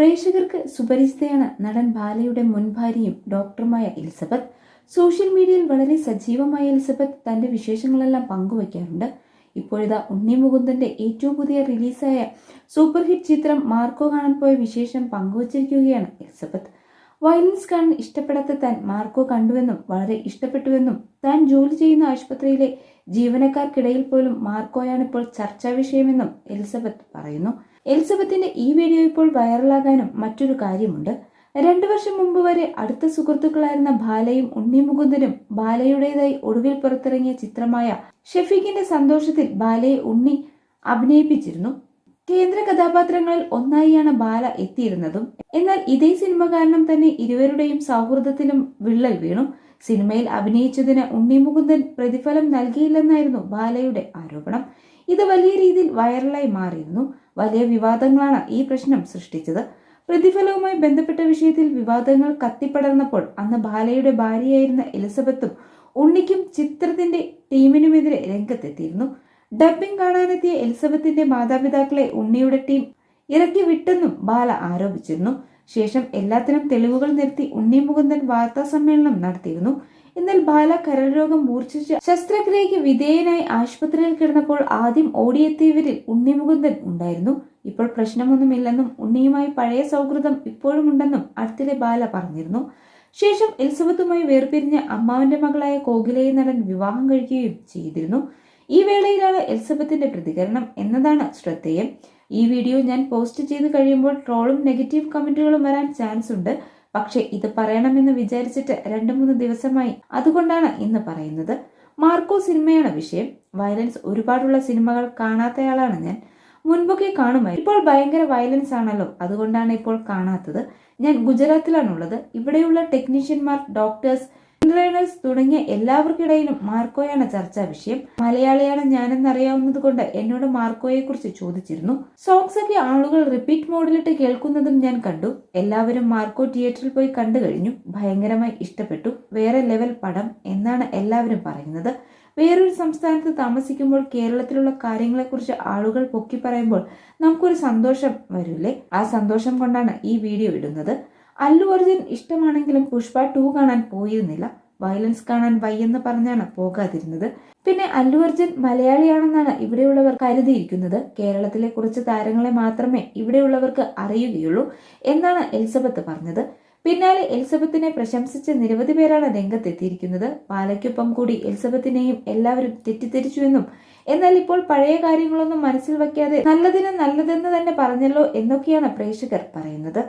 പ്രേക്ഷകർക്ക് സുപരിചിതയാണ് നടൻ ബാലയുടെ മുൻ ഭാര്യയും ഡോക്ടറുമായ എലിസബത്ത്. സോഷ്യൽ മീഡിയയിൽ വളരെ സജീവമായ എലിസബത്ത് തന്റെ വിശേഷങ്ങളെല്ലാം പങ്കുവയ്ക്കാറുണ്ട്. ഇപ്പോഴിതാ ഉണ്ണി മുകുന്ദന്റെ ഏറ്റവും പുതിയ റിലീസായ സൂപ്പർ ഹിറ്റ് ചിത്രം മാർക്കോ കാണാൻ പോയ വിശേഷം പങ്കുവച്ചിരിക്കുകയാണ് എലിസബത്ത്. വയലൻസ് കാണാൻ ഇഷ്ടപ്പെടാത്ത താൻ മാർക്കോ കണ്ടുവെന്നും വളരെ ഇഷ്ടപ്പെട്ടുവെന്നും താൻ ജോലി ചെയ്യുന്ന ആശുപത്രിയിലെ ജീവനക്കാർക്കിടയിൽ പോലും മാർക്കോയാണ് ഇപ്പോൾ ചർച്ചാ വിഷയമെന്നും എലിസബത്ത് പറയുന്നു. എലിസബത്തിന്റെ ഈ വീഡിയോ ഇപ്പോൾ വൈറലാകാനും മറ്റൊരു കാര്യമുണ്ട്. രണ്ടു വർഷം മുമ്പ് വരെ അടുത്ത സുഹൃത്തുക്കളായിരുന്ന ബാലയും ഉണ്ണി മുകുന്ദനും ബാലയുടേതായി ഒടുവിൽ പുറത്തിറങ്ങിയ ചിത്രമായ ഷെഫീഖിന്റെ സന്തോഷത്തിൽ ബാലയെ ഉണ്ണി അഭിനയിപ്പിച്ചിരുന്നു. കേന്ദ്ര കഥാപാത്രങ്ങളിൽ ഒന്നായിയാണ് ബാല എത്തിയിരുന്നതും. എന്നാൽ ഇതേ സിനിമ കാരണം തന്നെ ഇരുവരുടെയും സൗഹൃദത്തിലും വിള്ളൽ വീണു. സിനിമയിൽ അഭിനയിച്ചതിന് ഉണ്ണി മുകുന്ദൻ പ്രതിഫലം നൽകിയില്ലെന്നായിരുന്നു ബാലയുടെ ആരോപണം. ഇത് വലിയ രീതിയിൽ വൈറലായി മാറിയിരുന്നു. വലിയ വിവാദങ്ങളാണ് ഈ പ്രശ്നം സൃഷ്ടിച്ചത്. പ്രതിഫലവുമായി ബന്ധപ്പെട്ട വിഷയത്തിൽ വിവാദങ്ങൾ കത്തിപ്പടർന്നപ്പോൾ അന്ന് ബാലയുടെ ഭാര്യയായിരുന്ന എലിസബത്തും ഉണ്ണിക്കും ചിത്രത്തിന്റെ ടീമിനുമെതിരെ രംഗത്തെത്തിയിരുന്നു. ഡബ്ബിംഗ് കാണാനെത്തിയ എലിസബത്തിന്റെ മാതാപിതാക്കളെ ഉണ്ണിയുടെ ടീം ഇറക്കി വിട്ടെന്നും ബാല ആരോപിച്ചിരുന്നു. ശേഷം എല്ലാത്തിനും തെളിവുകൾ നിർത്തി ഉണ്ണി മുകുന്ദൻ വാർത്താ സമ്മേളനം നടത്തിയിരുന്നു. എന്നാൽ ബാല കരൾ രോഗം മൂർച്ഛിച്ച് ശസ്ത്രക്രിയയ്ക്ക് വിധേയനായി ആശുപത്രിയിൽ കിടന്നപ്പോൾ ആദ്യം ഓടിയെത്തിയവരിൽ ഉണ്ണി മുകുന്ദൻ ഉണ്ടായിരുന്നു. ഇപ്പോൾ പ്രശ്നമൊന്നുമില്ലെന്നും ഉണ്ണിയുമായി പഴയ സൗഹൃദം ഇപ്പോഴും ഉണ്ടെന്നും അടുത്തിടെ ബാല പറഞ്ഞിരുന്നു. ശേഷം എലിസബത്തുമായി വേർപിരിഞ്ഞ അമ്മാവന്റെ മകളായ കോകിലയെ നടൻ വിവാഹം കഴിക്കുകയും ചെയ്തിരുന്നു. ഈ വേളയിലാണ് എലിസബത്തിന്റെ പ്രതികരണം എന്നതാണ് ശ്രദ്ധേയം. ഈ വീഡിയോ ഞാൻ പോസ്റ്റ് ചെയ്ത് കഴിയുമ്പോൾ ട്രോളും നെഗറ്റീവ് കമന്റുകളും വരാൻ ചാൻസ് ഉണ്ട്. പക്ഷേ ഇത് പറയണമെന്ന് വിചാരിച്ചിട്ട് രണ്ടു മൂന്ന് ദിവസമായി അതുകൊണ്ടാണ് ഇന്ന് പറയുന്നത്. മാർക്കോ സിനിമയാണ് വിഷയം. വയലൻസ് ഒരുപാടുള്ള സിനിമകൾ കാണാത്തയാളാണ് ഞാൻ. മുൻപൊക്കെ കാണുമായി ഇപ്പോൾ ഭയങ്കര വയലൻസ് ആണല്ലോ. അതുകൊണ്ടാണ് ഇപ്പോൾ കാണാത്തത്. ഞാൻ ഗുജറാത്തിലാണുള്ളത്. ഇവിടെയുള്ള ടെക്നീഷ്യന്മാർ ഡോക്ടേഴ്സ് ട്രെയിനേഴ്സ് തുടങ്ങിയ എല്ലാവർക്കിടയിലും മാർക്കോയാണ് ചർച്ചാ വിഷയം. മലയാളിയാണ് ഞാനെന്നറിയാവുന്നത് കൊണ്ട് എന്നോട് മാർക്കോയെ കുറിച്ച് ചോദിച്ചിരുന്നു. സോങ്സ് ഒക്കെ ആളുകൾ റിപ്പീറ്റ് മോഡിലിട്ട് കേൾക്കുന്നതും ഞാൻ കണ്ടു. എല്ലാവരും മാർക്കോ തിയേറ്ററിൽ പോയി കണ്ടു കഴിഞ്ഞു. ഭയങ്കരമായി ഇഷ്ടപ്പെട്ടു. വേറെ ലെവൽ പടം എന്നാണ് എല്ലാവരും പറയുന്നത്. വേറൊരു സംസ്ഥാനത്ത് താമസിക്കുമ്പോൾ കേരളത്തിലുള്ള കാര്യങ്ങളെക്കുറിച്ച് ആളുകൾ പൊക്കി പറയുമ്പോൾ നമുക്കൊരു സന്തോഷം വരില്ലേ? ആ സന്തോഷം കൊണ്ടാണ് ഈ വീഡിയോ ഇടുന്നത്. അല്ലു അർജുൻ ഇഷ്ടമാണെങ്കിലും പുഷ്പ ടു കാണാൻ പോയിരുന്നില്ല. വയലൻസ് കാണാൻ വയ്യെന്ന് പറഞ്ഞാണ് പോകാതിരുന്നത്. പിന്നെ അല്ലു അർജുൻ മലയാളിയാണെന്നാണ് ഇവിടെയുള്ളവർ കരുതിയിരിക്കുന്നത്. കേരളത്തിലെ കുറച്ച് താരങ്ങളെ മാത്രമേ ഇവിടെയുള്ളവർക്ക് അറിയുകയുള്ളൂ എന്നാണ് എലിസബത്ത് പറഞ്ഞത്. പിന്നാലെ എലിസബത്തിനെ പ്രശംസിച്ച നിരവധി പേരാണ് രംഗത്തെത്തിയിരിക്കുന്നത്. പാലയ്ക്കൊപ്പം കൂടി എലിസബത്തിനെയും എല്ലാവരും തെറ്റിദ്ധരിച്ചു എന്നും എന്നാൽ ഇപ്പോൾ പഴയ കാര്യങ്ങളൊന്നും മനസ്സിൽ വയ്ക്കാതെ നല്ലതിന് നല്ലതെന്ന് തന്നെ പറഞ്ഞല്ലോ എന്നൊക്കെയാണ് പ്രേക്ഷകർ പറയുന്നത്.